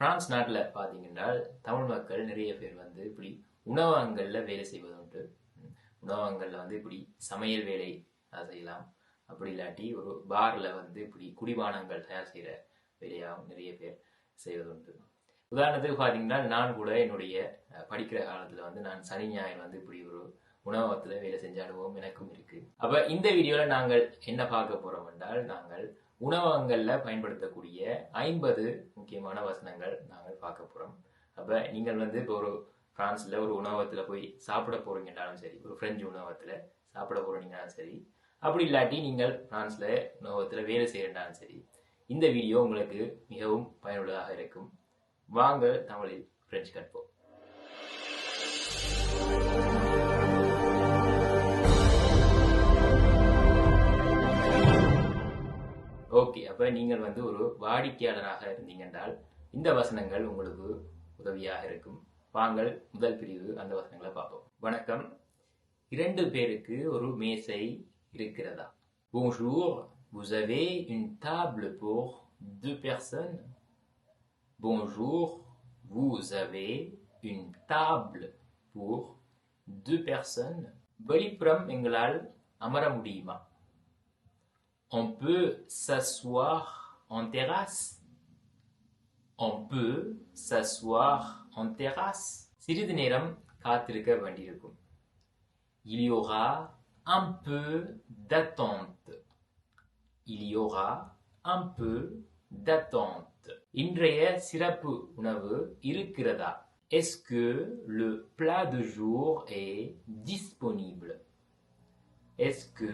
பிரான்ஸ் நாட்டில் பார்த்தீங்கன்னா தமிழ் மக்கள் நிறைய பேர் வந்து இப்படி உணவகங்களில் வேலை செய்வது உண்டு. உணவகங்களில் வந்து இப்படி சமையல் வேலை செய்யலாம். அப்படி இல்லாட்டி ஒரு பாரில் வந்து இப்படி குடிபானங்கள் தயார் செய்கிற வேலையாகவும் நிறைய பேர் செய்வது உண்டு. உதாரணத்துக்கு பார்த்தீங்கன்னா நான் கூட என்னுடைய படிக்கிற காலத்தில் வந்து நான் சனி ஞாயிறு வந்து இப்படி ஒரு உணவகத்தில் வேலை செஞ்ச அனுபவம் எனக்கும் இருக்குது அப்போ இந்த வீடியோவில் நாங்கள் என்ன பார்க்க போகிறோம் என்றால் நாங்கள் உணவகங்களில் பயன்படுத்தக்கூடிய ஐம்பது முக்கியமான வசனங்கள் நாங்கள் பார்க்க போறோம். அப்போ நீங்கள் வந்து இப்போ ஒரு ஃப்ரான்ஸில் ஒரு உணவகத்தில் போய் சாப்பிட போறீங்கன்னாலும் சரி ஒரு பிரெஞ்சு உணவகத்தில் சாப்பிட போறீங்கனாலும் சரி அப்படி இல்லாட்டி நீங்கள் ஃப்ரான்ஸில் உணவகத்தில் வேலை செய்யறனாலும் சரி இந்த வீடியோ உங்களுக்கு மிகவும் பயனுள்ளதாக இருக்கும். வாங்க தமிழில் பிரெஞ்சு கற்போம். ஓகே அப்போ நீங்கள் வந்து ஒரு வாடிக்கையாளராக இருந்தீங்க என்றால் இந்த வசனங்கள் உங்களுக்கு உதவியாக இருக்கும். வாங்கள் முதல் பிரிவு அந்த வசனங்களை பார்ப்போம். வணக்கம். இரண்டு பேருக்கு ஒரு மேசை இருக்கிறதா? Bonjour, vous avez une table pour deux personnes? Bonjour, vous avez une table pour deux personnes? வெளிப்புறம் எங்களால் அமர முடியுமா? On peut s'asseoir en terrasse. On peut s'asseoir en terrasse. சிறிது நேரம் காத்திருக்க வேண்டியிருக்கும். Il y aura un peu d'attente. Il y aura un peu d'attente. இன்றைய சிறப்பு உணவு இருக்கிறதா? Est-ce que le plat de jour est disponible? Est-ce que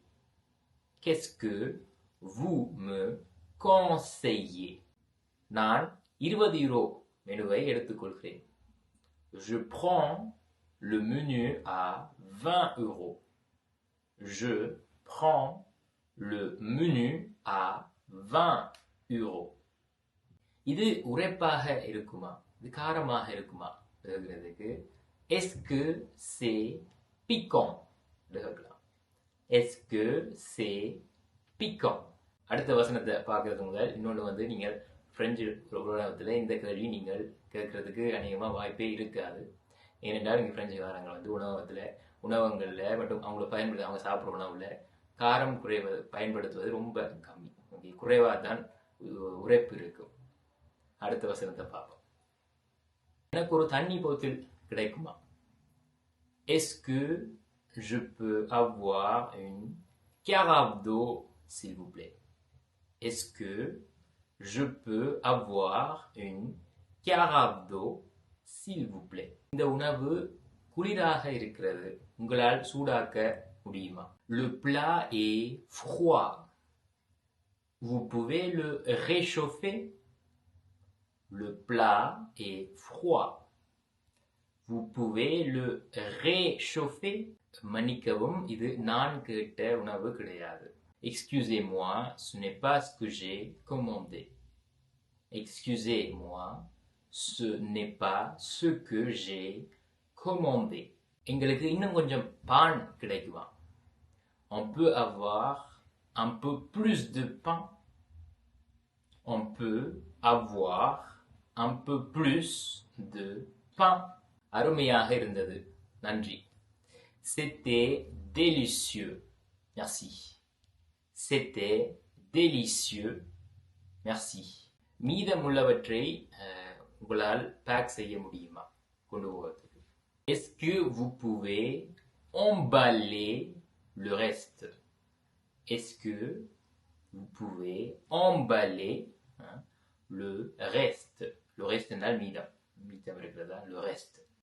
Qu'est-ce que vous me conseillez நான் இருபது யூரோ மெனுவை எடுத்துக்கொள்கிறேன் Je prends le menu à 20 euros. Je prends le menu à 20 euros. இது உரைப்பாக இருக்குமா இது காரமாக இருக்குமா கேட்கிறதுக்கு est-ce que c'est piquant கேட்கலாம் est-ce que c'est piquant? அடுத்த வசனத்தை பார்க்கறதுக்கு முதல். இன்னொன்று வந்து நீங்கள் ஃப்ரெஞ்சு உலகத்தில் இந்த கேள்வி நீங்கள் கேட்கறதுக்கு அநேகமாக வாய்ப்பே இருக்காது. ஏனென்றால் இங்கே ஃப்ரெஞ்சுக்காரங்க வந்து உணவகத்தில் உணவகங்களில் மற்றும் அவங்கள பயன்படுத்த அவங்க சாப்பிட்ற உணவில் காரம் குறைவது பயன்படுத்துவது ரொம்ப கம்மி. ஓகே குறைவாக தான் உரைப்பு இருக்கும் அடுத்த வசனத்தை பார்ப்போம். எனக்கு ஒரு தண்ணி போத்தில் கிடைக்குமா? எஸ்கு je peux avoir une carafe d'eau, s'il vous plaît Est-ce que je peux avoir une carafe d'eau, s'il vous plaît இந்த உணவு குளிராக இருக்கிறது உங்களால் சூடாக்க முடியுமா Le plat est froid. Vous pouvez le réchauffer Le plat est froid. Vous pouvez le réchauffer. மன்னிக்கவும் இது நான் கேட்ட உணவு கிடையாது Excusez-moi, ce n'est pas ce que j'ai commandé. Excusez-moi, ce n'est pas ce que j'ai commandé. எங்களுக்கு இன்னும் கொஞ்சம் பான் கிடைக்குமா On peut avoir un peu plus de pain. On peut avoir un peu plus de pain. அருமையாக இருந்தது நன்றி C'était délicieux. Merci. C'était délicieux. Merci. மீதமுள்ளவற்றை அஹ், உங்களால் பேக் செய்ய முடியுமா கொண்டு போவதற்கு Est-ce que vous pouvez emballer le reste Est-ce que vous pouvez emballer hein, le reste Le reste என்றால் மீதம் மீதம் இருக்கிறதா le reste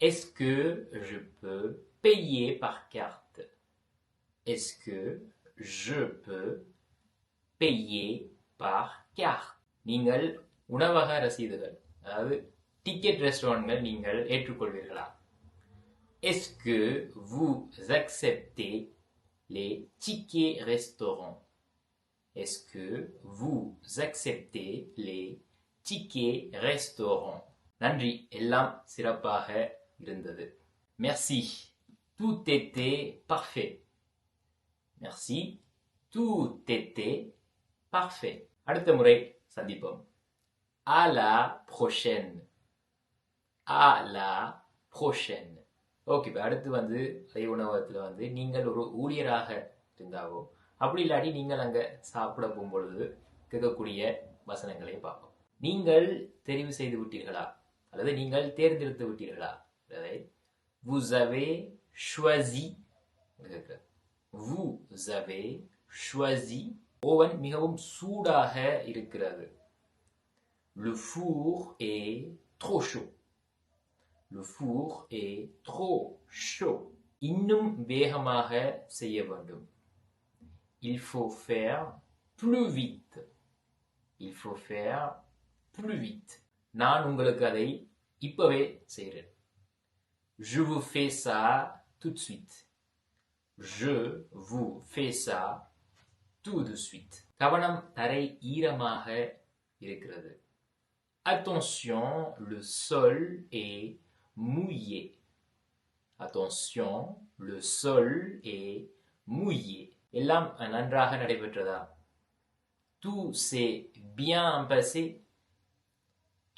est-ce que je peux payer par carte est-ce que je peux payer par carte நீங்கள் உணவக ரசீதுகள் அதாவது டிக்கெட் ரெஸ்டாரண்ட்கள் நீங்கள் ஏற்றுக்கொள்வீர்களா Est-ce que vous acceptez les tickets restaurants Est-ce que vous acceptez les tickets restaurants நன்றி எல்லாம் சிறப்பாக இருந்தது மெர்சி Tout était parfait. மெர்சி Tout était parfait. அடுத்த முறை சந்திப்போம் À la prochaine. À la prochaine. Okay இப்போ அடுத்து வந்து அதே உணவகத்தில் வந்து நீங்கள் ஒரு ஊழியராக இருந்தாவோ அப்படி இல்லாட்டி நீங்கள் அங்கே சாப்பிட போகும்பொழுது கேட்கக்கூடிய வசனங்களை பார்ப்போம் நீங்கள் தெரிவு செய்து விட்டீர்களா அல்லது நீங்கள் தேர்ந்தெடுத்து விட்டீர்களா vous avez choisi கேட்குறது vous avez choisi ஓவன் மிகவும் சூடாக இருக்கிறது le four est trop chaud Le four est trop chaud. இன்னும் வேகமாக செய்ய வேண்டும். Il faut faire plus vite. Il faut faire plus vite. நான் உங்களுக்கு அதை இப்பவே செய்கிறேன். Je vous fais ça tout de suite. Je vous fais ça tout de suite. கவனம் தரை ஈரமாக இருக்கிறது. Attention, le sol est mouillé. Attention, le sol est mouillé. எல்லாம் நன்றாக நடைபெற்றதா Tout s'est bien passé.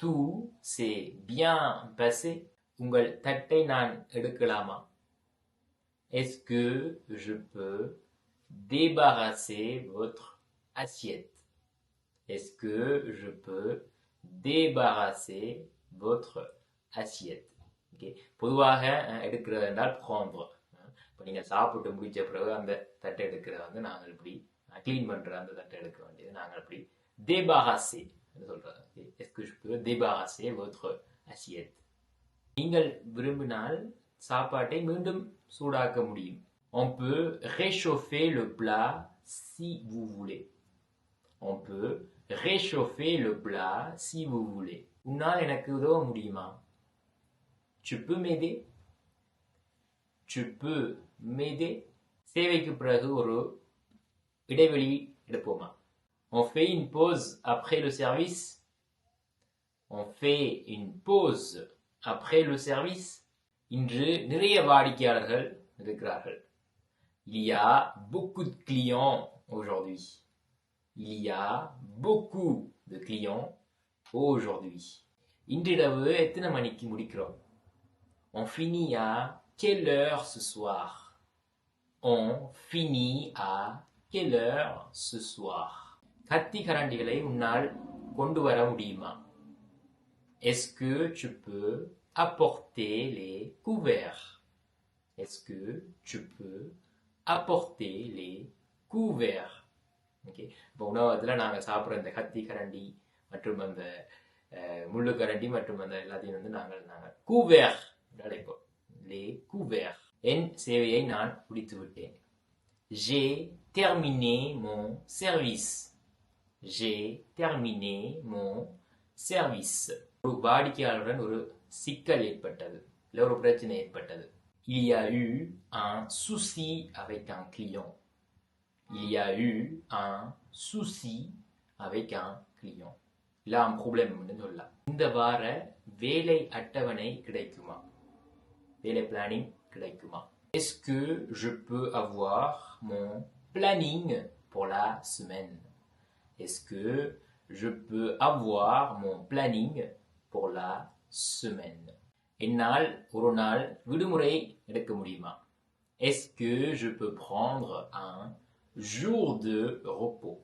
Tout s'est bien passé. உங்கள் தட்டை நான் எடுக்கலாமா Est-ce que je peux débarrasser votre assiette Est-ce que je peux débarrasser votre assiette okay பொதுவாக அஹ், எடுக்கிறது என்றால் prendre இப்போ நீங்கள் சாப்பிட்டு முடிச்ச பிறகு அந்த தட்டை எடுக்கிறத வந்து நாங்கள் இப்படி க்ளீன் பண்ணுற அந்த தட்டை எடுக்க வேண்டியது நாங்கள் இப்படி débarrasser என்று சொல்கிறது okay est-ce que je peux débarrasser votre assiette நீங்கள் விரும்பினால் சாப்பாட்டை மீண்டும் சூடாக்க முடியும் on peut réchauffer le plat si vous voulez on peut réchauffer le plat si vous voulez உன்னால் எனக்கு உதவ முடியுமா Tu peux m'aider Tu peux m'aider சேவைக்கு பிறகு ஒரு இடைவெளி எடுப்போமா On fait une pause après le service On fait une pause après le service இன்று நிறைய வாடிக்கையாளர்கள் இருக்கிறார்கள் Il y a beaucoup de clients aujourd'hui. Il y a beaucoup de clients aujourd'hui. இன்றிரவு எத்தனை மணிக்கு முடிக்கிறோம் On finit à quelle heure ce soir On finit à quelle heure ce soir கத்தி கரண்டிகளை உன்னால் கொண்டு வர முடியுமா Est-ce que tu peux apporter les couverts Est-ce que tu peux apporter les couverts okay இப்போ உணவகத்தில் நாங்கள் சாப்பிட்ற இந்த கத்தி கரண்டி மற்றும் அந்த அஹ், முள்ளு கரண்டி மற்றும் அந்த எல்லாத்தையும் வந்து நாங்கள் நாங்கள் கூவேர் அழைப்போம் லே கூவேர் என் சேவையை நான் முடித்து விட்டேன் J'ai terminé mon service. J'ai terminé mon service. ஒரு வாடிக்கையாளருடன் ஒரு சிக்கல் ஏற்பட்டது இல்லை ஒரு பிரச்சனை ஏற்பட்டது Il y a eu un souci avec un client. Il y a eu un souci avec un client. இல்ல un problème னு சொல்லலாம் இந்த வார வேலை அட்டவணை கிடைக்குமா வேலை பிளானிங் கிடைக்குமா Est-ce que je peux avoir mon planning pour la semaine Est-ce que je peux avoir mon planning pour la semaine என்னால் ஒரு நாள் விடுமுறை எடுக்க முடியுமா Est-ce que je peux prendre un jour de repos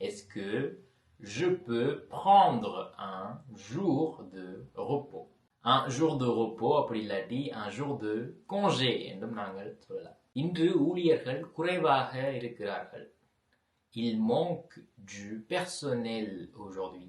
Est-ce que je peux prendre un jour de repos un jour de repos அப்படி இல்லாட்டி un jour de congé என்றும் நாங்கள் சொல்லலாம் இன்று ஊழியர்கள் குறைவாக இருக்கிறார்கள் il manque du personnel aujourd'hui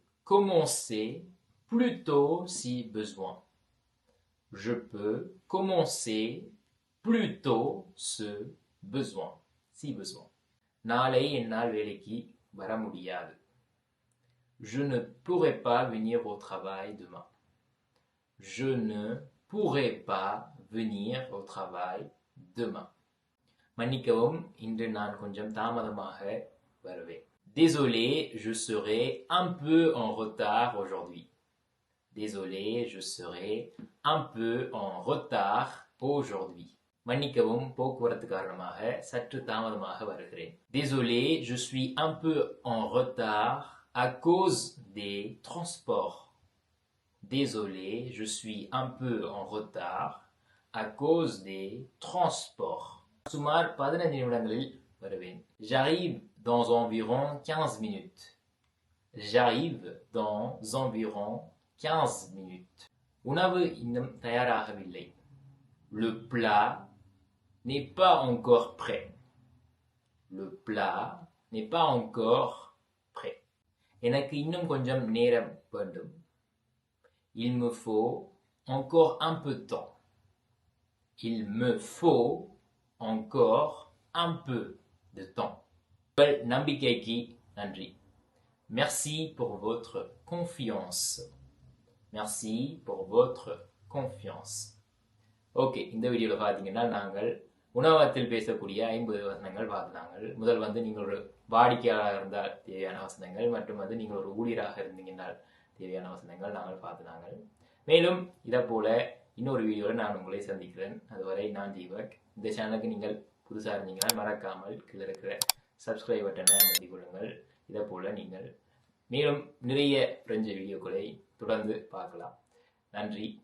commencer plus tôt si besoin. Je peux commencer plus tôt ce besoin, si besoin. நாளை என்னால் வேலைக்கு வர முடியாது Je ne pourrai pas venir au travail demain. Je ne pourrai pas venir au travail demain. மன்னிக்கவும் இன்று நான் கொஞ்சம் தாமதமாக வருவேன் Désolé, je serai un peu en retard aujourd'hui. Désolé, je serai un peu en retard aujourd'hui. மன்னிக்கவும் போக்குவரத்து காரணமாக சற்று தாமதமாக வருகிறேன் Désolé, je suis un peu en retard à cause des transports. Désolé, je suis un peu en retard à cause des transports. சுமார் பதினைந்து நிமிடங்களில் வருவேன் J'arrive dans environ 15 minutes. J'arrive dans environ 15 minutes. Le plat n'est pas encore prêt. Le plat n'est pas encore prêt. Il me faut encore un peu de temps. Il me faut encore un peu de temps. உங்கள் நம்பிக்கைக்கு நன்றி Merci pour votre confiance. Merci pour votre confiance. Okay இந்த வீடியோவில் பார்த்தீங்கன்னா நாங்கள் உணவகத்தில் பேசக்கூடிய ஐம்பது வசனங்கள் பார்த்தாங்கள் முதல் வந்து நீங்கள் ஒரு வாடிக்கையாளராக இருந்தால் தேவையான வசனங்கள் மற்றும் வந்து நீங்கள் ஒரு ஊழியராக இருந்தீங்கன்னால் தேவையான வசனங்கள் நாங்கள் பார்த்துனாங்க மேலும் இதை போல இன்னொரு வீடியோவில் நான் உங்களை சந்திக்கிறேன் அதுவரை நான் தீபக் இந்த சேனலுக்கு நீங்கள் புதுசாக இருந்தீங்கன்னா மறக்காமல் கீழே இருக்கிற சப்ஸ்கிரைப் பட்டனை அமைதி கொள்ளுங்கள். இதை போல் நீங்கள் மேலும் நிறைய பிரெஞ்சு வீடியோக்களை தொடர்ந்து பார்க்கலாம். நன்றி.